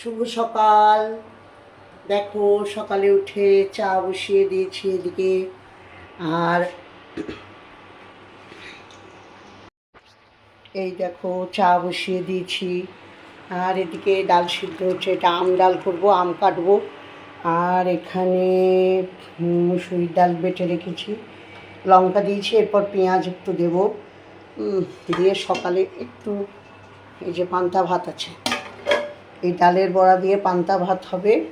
শুভ সকাল। দেখো, সকালে উঠে চা বসিয়ে দিয়েছি এদিকে। আর এই দেখো, চা বসিয়ে দিয়েছি। আর এদিকে ডাল সিদ্ধ হচ্ছে, এটা আম ডাল করব, আম কাটবো। আর এখানে মুসুরির ডাল বেটে রেখেছি। লঙ্কা দিয়েছি, এরপর পেঁয়াজ একটু দেবো। দিয়ে সকালে একটু, এই যে পান্তা ভাত আছে। এই ডালের বড়া দিয়ে পান্তা ভাত হবে,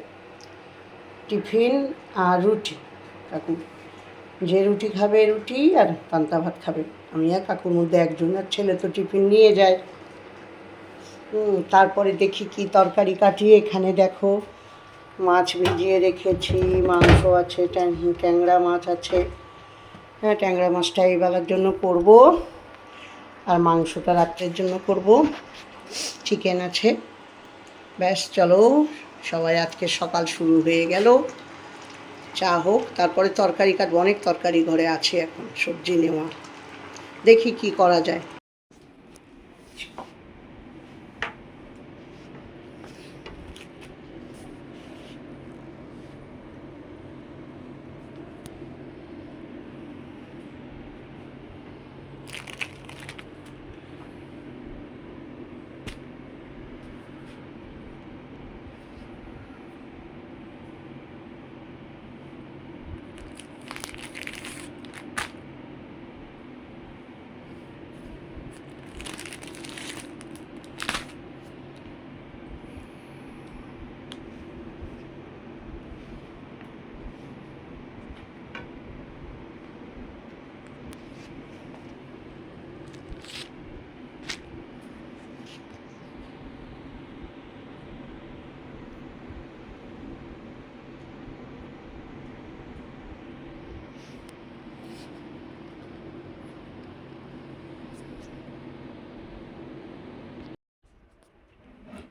টিফিন আর রুটি। কাকু, যে রুটি খাবে রুটি আর পান্তা ভাত খাবে। আমি আর কাকুর মধ্যে একজন আর ছেলে তো টিফিন নিয়ে যায়। তারপরে দেখি কি তরকারি কাটি এখানে দেখো, মাছ ভিজিয়ে রেখেছি, মাংস আছে, ট্যাং- ট্যাংরা মাছ আছে। হ্যাঁ ট্যাংরা মাছটা এই বেলার জন্য করব, আর মাংসটা রাত্রের জন্য করব। চিকেন আছে। ব্যাস, চলো। সবাই আজকে সকাল শুরু হয়ে গেল। চা হোক, তারপরে তরকারি কাটবো। অনেক তরকারি ঘরে আছে এখন, সবজি নেওয়া দেখি কি করা যায়।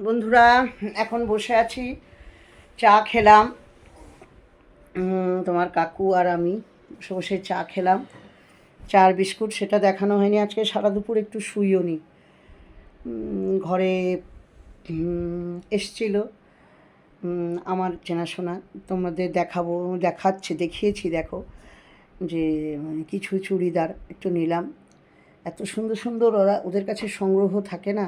বন্ধুরা, এখন বসে আছি, চা খেলাম। তোমার কাকু আর আমি বসে বসে চা খেলাম। চার বিস্কুট সেটা দেখানো হয়নি আজকে, সারা দুপুর একটু শুইও নি। ঘরে এসছিল। আমার চেনাশোনা, তোমাদের দেখাবো, দেখাচ্ছে, দেখিয়েছি, দেখো। যে কিছু চুড়িদার একটু নিলাম। এত সুন্দর সুন্দর ওরা, ওদের কাছে সংগ্রহ থাকে না?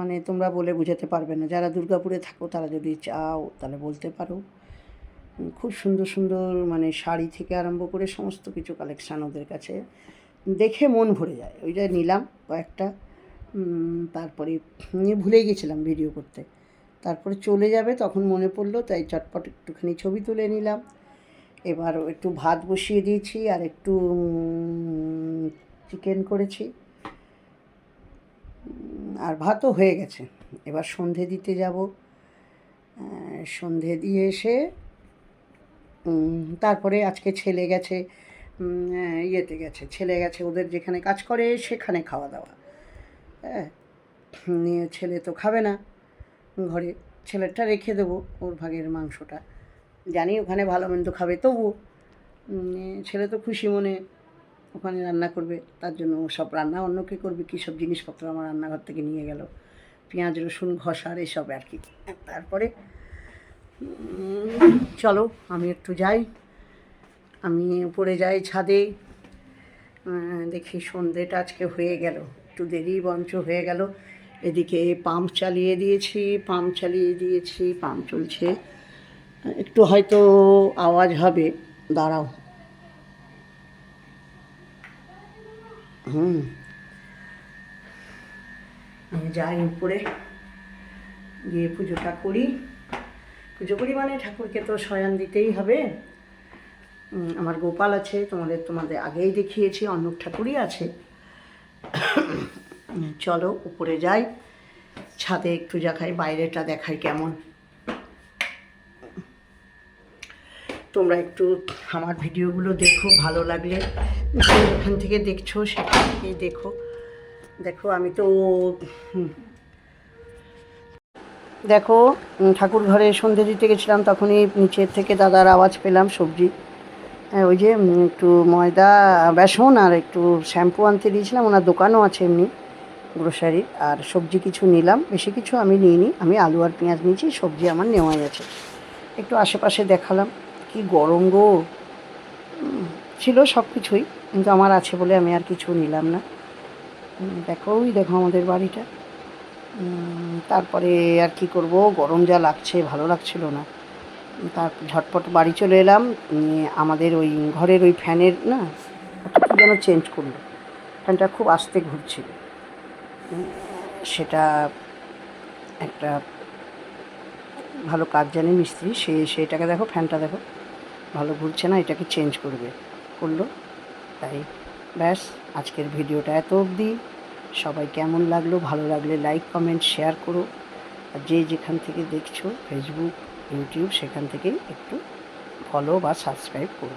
মানে তোমরা বলে বোঝাতে পারবে না। যারা দুর্গাপুরে থাকো, তারা যদি চাও, তাহলে বলতে পারো। খুব সুন্দর সুন্দর মানে শাড়ি থেকে আরম্ভ করে সমস্ত কিছু কালেকশান ওদের কাছে। দেখে মন ভরে যায়। ওইটা নিলাম কয়েকটা। তারপরে নিয়ে ভুলে গেছিলাম ভিডিও করতে। তারপরে চলে যাবে, তখন মনে পড়ল, তাই চটপট একটুখানি ছবি তুলে নিলাম। এবার একটু ভাত বসিয়ে দিয়েছি আর একটু চিকেন করেছি। আর ভাতও হয়ে গেছে। এবার সন্ধে দিতে যাব। সন্ধে দিয়ে এসে তারপরে আজকে ছেলে গেছে ইয়েতে গেছে, ছেলে গেছে, ওদের যেখানে কাজ করে সেখানে খাওয়া দাওয়া। হ্যাঁ নিয়ে ছেলে তো খাবে না। ঘরে ছেলেরটা রেখে দেবো ওর ভাগের মাংসটা। জানি ওখানে ভালো মন্দ খাবে তবু ছেলে তো খুশি মনে ওখানে রান্না করবে, তার জন্য সব রান্না অন্যকে করবে, কী সব জিনিসপত্র আমার রান্নাঘর থেকে নিয়ে গেল? পেঁয়াজ, রসুন ঘষার এসব আর কি। তারপরে চলো, আমি একটু যাই। আমি উপরে যাই ছাদে। দেখি সন্ধেটা আজকে হয়ে গেল। একটু দেরি বঞ্চ হয়ে গেল। এদিকে পাম্প চালিয়ে দিয়েছি, পাম্প চালিয়ে দিয়েছি, পাম্প চলছে। একটু হয়তো আওয়াজ হবে। দাঁড়াও। হুম। আমি যাই উপরে, গিয়ে পুজোটা করি। পুজো করি মানে ঠাকুরকে তো শয়ান দিতেই হবে। আমার গোপাল আছে, তোমাদের তোমাদের আগেই দেখিয়েছি অন্নক ঠাকুরই আছে। চলো উপরে যাই, ছাদে একটু দেখাই বাইরেটা দেখাই কেমন। তোমরা একটু আমার ভিডিওগুলো দেখো, ভালো লাগলে। যে যেখান থেকে দেখছ, সেখান থেকেই দেখো। দেখো, আমি তো দেখো ঠাকুর ঘরে সন্ধে দিতে গেছিলাম, তখনই নিচের থেকে দাদার আওয়াজ পেলাম, সবজি। হ্যাঁ ওই যে একটু ময়দা, বেসন আর একটু শ্যাম্পু আনতে দিয়েছিলাম, ওনার দোকানও আছে এমনি, গ্রোসারি। আর সবজি কিছু নিলাম, বেশি কিছু আমি নিইনি, আমি আলু আর পেঁয়াজ নিয়েছি, সবজি আমার নেওয়াই আছে। একটু আশেপাশে দেখালাম, কি গরম গো। ছিল সব কিছুই কিন্তু আমার আছে বলে আমি আর কিছু নিলাম না। দেখো, ওই দেখো আমাদের বাড়িটা। তারপরে আর কি করব? গরম যা লাগছে, ভালো লাগছিল না। তার ঝটপট বাড়ি চলে এলাম। আমাদের ওই ঘরের ওই ফ্যানের, না যেন চেঞ্জ করল। ফ্যানটা খুব আস্তে ঘুরছিল। সেটা একটা ভালো কাজ জানে মিস্ত্রি। সে, সেটাকে দেখো, ফ্যানটা দেখো। ভালো ঘুরছে না, এটাকে চেঞ্জ করবে, করল। তাই ব্যাস, আজকের ভিডিওটা এত অবধি। সবাই কেমন লাগল, ভালো লাগলে লাইক কমেন্ট শেয়ার করো। আর যে যেখান থেকে দেখছ ফেসবুক ইউটিউব সেখান থেকে একটু ফলো বা সাবস্ক্রাইব করো।